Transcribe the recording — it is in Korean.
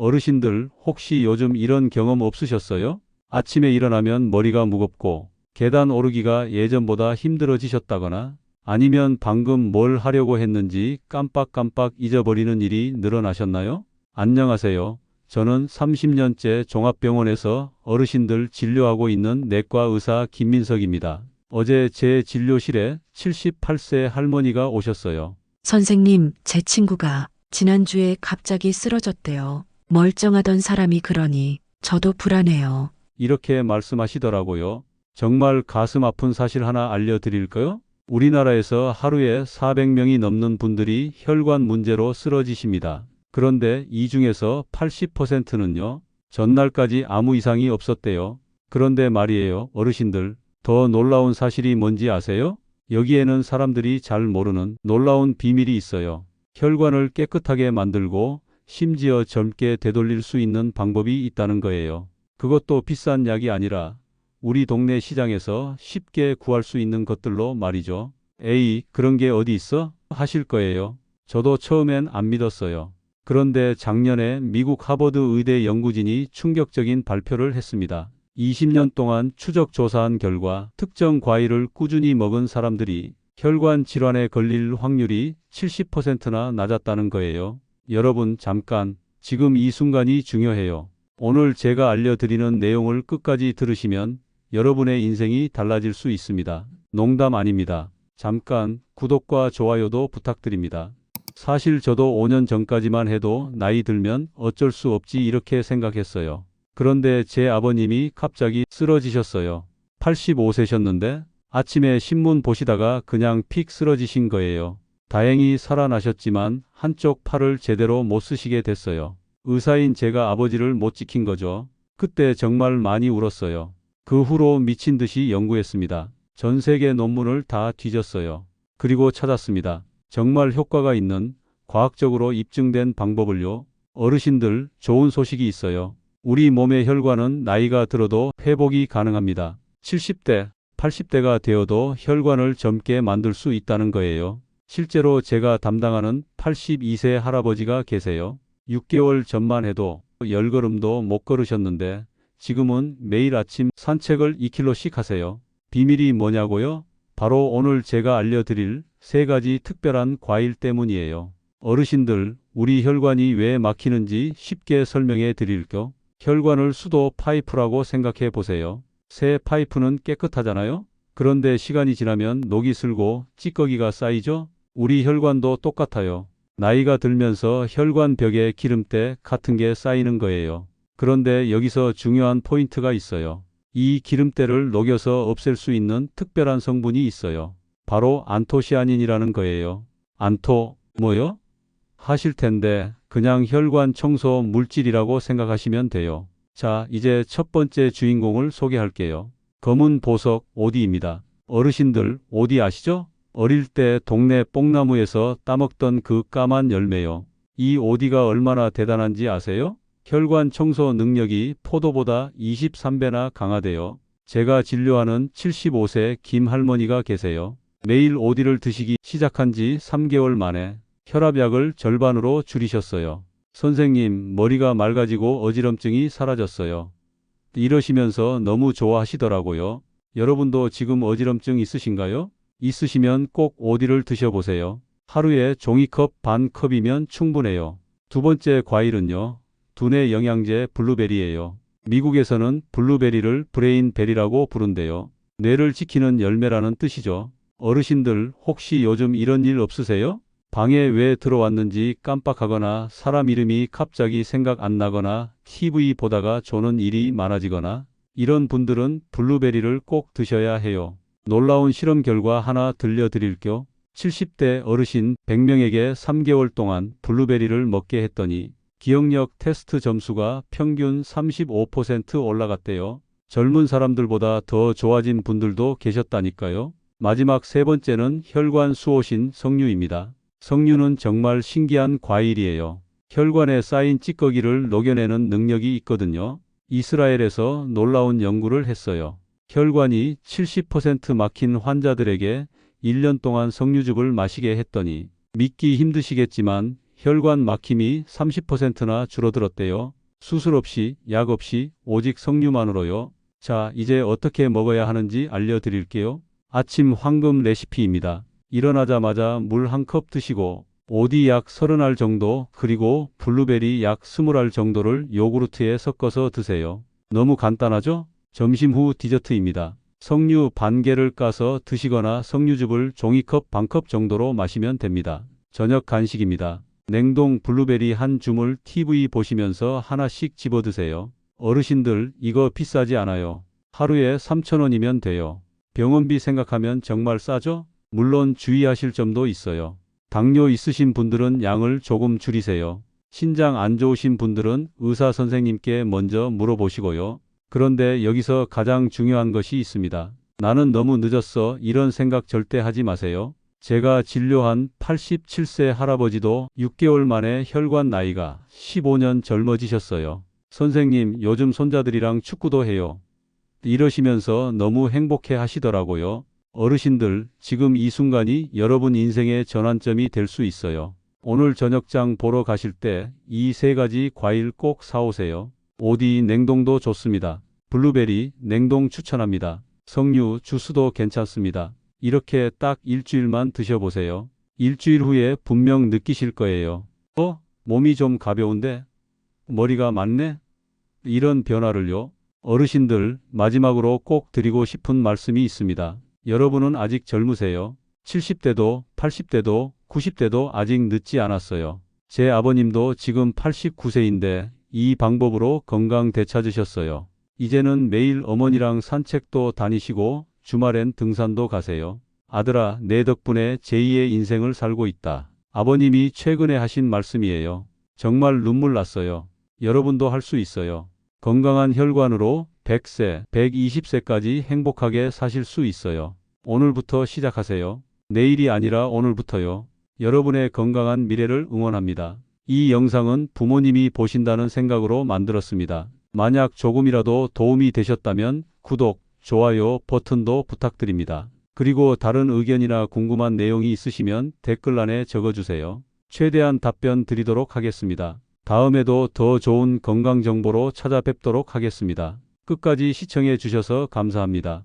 어르신들 혹시 요즘 이런 경험 없으셨어요? 아침에 일어나면 머리가 무겁고 계단 오르기가 예전보다 힘들어지셨다거나 아니면 방금 뭘 하려고 했는지 깜빡깜빡 잊어버리는 일이 늘어나셨나요? 안녕하세요. 저는 30년째 종합병원에서 어르신들 진료하고 있는 내과 의사 김민석입니다. 어제 제 진료실에 78세 할머니가 오셨어요. 선생님, 제 친구가 지난주에 갑자기 쓰러졌대요. 멀쩡하던 사람이 그러니 저도 불안해요. 이렇게 말씀하시더라고요. 정말 가슴 아픈 사실 하나 알려드릴까요? 우리나라에서 하루에 400명이 넘는 분들이 혈관 문제로 쓰러지십니다. 그런데 이 중에서 80%는요, 전날까지 아무 이상이 없었대요. 그런데 말이에요, 어르신들. 더 놀라운 사실이 뭔지 아세요? 여기에는 사람들이 잘 모르는 놀라운 비밀이 있어요. 혈관을 깨끗하게 만들고 심지어 젊게 되돌릴 수 있는 방법이 있다는 거예요. 그것도 비싼 약이 아니라 우리 동네 시장에서 쉽게 구할 수 있는 것들로 말이죠. 에이, 그런 게 어디 있어? 하실 거예요. 저도 처음엔 안 믿었어요. 그런데 작년에 미국 하버드 의대 연구진이 충격적인 발표를 했습니다. 20년 동안 추적 조사한 결과 특정 과일을 꾸준히 먹은 사람들이 혈관 질환에 걸릴 확률이 70%나 낮았다는 거예요. 여러분, 잠깐. 지금 이 순간이 중요해요. 오늘 제가 알려드리는 내용을 끝까지 들으시면 여러분의 인생이 달라질 수 있습니다. 농담 아닙니다. 잠깐 구독과 좋아요도 부탁드립니다. 사실 저도 5년 전까지만 해도 나이 들면 어쩔 수 없지 이렇게 생각했어요. 그런데 제 아버님이 갑자기 쓰러지셨어요. 85세셨는데 아침에 신문 보시다가 그냥 픽 쓰러지신 거예요. 다행히 살아나셨지만 한쪽 팔을 제대로 못 쓰시게 됐어요. 의사인 제가 아버지를 못 지킨 거죠. 그때 정말 많이 울었어요. 그 후로 미친 듯이 연구했습니다. 전 세계 논문을 다 뒤졌어요. 그리고 찾았습니다. 정말 효과가 있는 과학적으로 입증된 방법을요. 어르신들 좋은 소식이 있어요. 우리 몸의 혈관은 나이가 들어도 회복이 가능합니다. 70대, 80대가 되어도 혈관을 젊게 만들 수 있다는 거예요. 실제로 제가 담당하는 82세 할아버지가 계세요. 6개월 전만 해도 열걸음도 못 걸으셨는데 지금은 매일 아침 산책을 2km씩 하세요. 비밀이 뭐냐고요? 바로 오늘 제가 알려드릴 세 가지 특별한 과일 때문이에요. 어르신들, 우리 혈관이 왜 막히는지 쉽게 설명해 드릴게요. 혈관을 수도 파이프라고 생각해 보세요. 새 파이프는 깨끗하잖아요? 그런데 시간이 지나면 녹이 슬고 찌꺼기가 쌓이죠? 우리 혈관도 똑같아요. 나이가 들면서 혈관 벽에 기름때 같은 게 쌓이는 거예요. 그런데 여기서 중요한 포인트가 있어요. 이 기름때를 녹여서 없앨 수 있는 특별한 성분이 있어요. 바로 안토시아닌이라는 거예요. 안토, 뭐요? 하실 텐데 그냥 혈관 청소 물질이라고 생각하시면 돼요. 자, 이제 첫 번째 주인공을 소개할게요. 검은 보석 오디입니다. 어르신들 오디 아시죠? 어릴 때 동네 뽕나무에서 따먹던 그 까만 열매요. 이 오디가 얼마나 대단한지 아세요? 혈관 청소 능력이 포도보다 23배나 강하대요. 제가 진료하는 75세 김 할머니가 계세요. 매일 오디를 드시기 시작한 지 3개월 만에 혈압약을 절반으로 줄이셨어요. 선생님, 머리가 맑아지고 어지럼증이 사라졌어요. 이러시면서 너무 좋아하시더라고요. 여러분도 지금 어지럼증 있으신가요? 있으시면 꼭 오디를 드셔보세요. 하루에 종이컵 반 컵이면 충분해요. 두 번째 과일은요. 두뇌 영양제 블루베리예요. 미국에서는 블루베리를 브레인베리라고 부른대요. 뇌를 지키는 열매라는 뜻이죠. 어르신들 혹시 요즘 이런 일 없으세요? 방에 왜 들어왔는지 깜빡하거나 사람 이름이 갑자기 생각 안 나거나 TV 보다가 조는 일이 많아지거나 이런 분들은 블루베리를 꼭 드셔야 해요. 놀라운 실험 결과 하나 들려드릴게요. 70대 어르신 100명에게 3개월 동안 블루베리를 먹게 했더니 기억력 테스트 점수가 평균 35% 올라갔대요. 젊은 사람들보다 더 좋아진 분들도 계셨다니까요. 마지막 세 번째는 혈관 수호신 석류입니다. 석류는 정말 신기한 과일이에요. 혈관에 쌓인 찌꺼기를 녹여내는 능력이 있거든요. 이스라엘에서 놀라운 연구를 했어요. 혈관이 70% 막힌 환자들에게 1년 동안 석류즙을 마시게 했더니 믿기 힘드시겠지만 혈관 막힘이 30%나 줄어들었대요. 수술 없이, 약 없이, 오직 석류만으로요. 자, 이제 어떻게 먹어야 하는지 알려드릴게요. 아침 황금 레시피입니다. 일어나자마자 물 한 컵 드시고, 오디 약 30알 정도, 그리고 블루베리 약 20알 정도를 요구르트에 섞어서 드세요. 너무 간단하죠? 점심 후 디저트입니다. 석류 반 개를 까서 드시거나 석류즙을 종이컵 반컵 정도로 마시면 됩니다. 저녁 간식입니다. 냉동 블루베리 한 줌을 TV 보시면서 하나씩 집어 드세요. 어르신들 이거 비싸지 않아요. 하루에 3,000원이면 돼요. 병원비 생각하면 정말 싸죠? 물론 주의하실 점도 있어요. 당뇨 있으신 분들은 양을 조금 줄이세요. 신장 안 좋으신 분들은 의사 선생님께 먼저 물어보시고요. 그런데 여기서 가장 중요한 것이 있습니다. 나는 너무 늦었어. 이런 생각 절대 하지 마세요. 제가 진료한 87세 할아버지도 6개월 만에 혈관 나이가 15년 젊어지셨어요. 선생님, 요즘 손자들이랑 축구도 해요. 이러시면서 너무 행복해 하시더라고요. 어르신들, 지금 이 순간이 여러분 인생의 전환점이 될 수 있어요. 오늘 저녁장 보러 가실 때 이 세 가지 과일 꼭 사오세요. 오디 냉동도 좋습니다. 블루베리 냉동 추천합니다. 석류 주스도 괜찮습니다. 이렇게 딱 일주일만 드셔보세요. 일주일 후에 분명 느끼실 거예요. 어? 몸이 좀 가벼운데? 머리가 맞네? 이런 변화를요. 어르신들, 마지막으로 꼭 드리고 싶은 말씀이 있습니다. 여러분은 아직 젊으세요. 70대도, 80대도, 90대도 아직 늦지 않았어요. 제 아버님도 지금 89세인데 이 방법으로 건강 되찾으셨어요. 이제는 매일 어머니랑 산책도 다니시고 주말엔 등산도 가세요. 아들아, 내 덕분에 제2의 인생을 살고 있다. 아버님이 최근에 하신 말씀이에요. 정말 눈물 났어요. 여러분도 할 수 있어요. 건강한 혈관으로 100세, 120세까지 행복하게 사실 수 있어요. 오늘부터 시작하세요. 내일이 아니라 오늘부터요. 여러분의 건강한 미래를 응원합니다. 이 영상은 부모님이 보신다는 생각으로 만들었습니다. 만약 조금이라도 도움이 되셨다면 구독, 좋아요 버튼도 부탁드립니다. 그리고 다른 의견이나 궁금한 내용이 있으시면 댓글란에 적어주세요. 최대한 답변 드리도록 하겠습니다. 다음에도 더 좋은 건강 정보로 찾아뵙도록 하겠습니다. 끝까지 시청해 주셔서 감사합니다.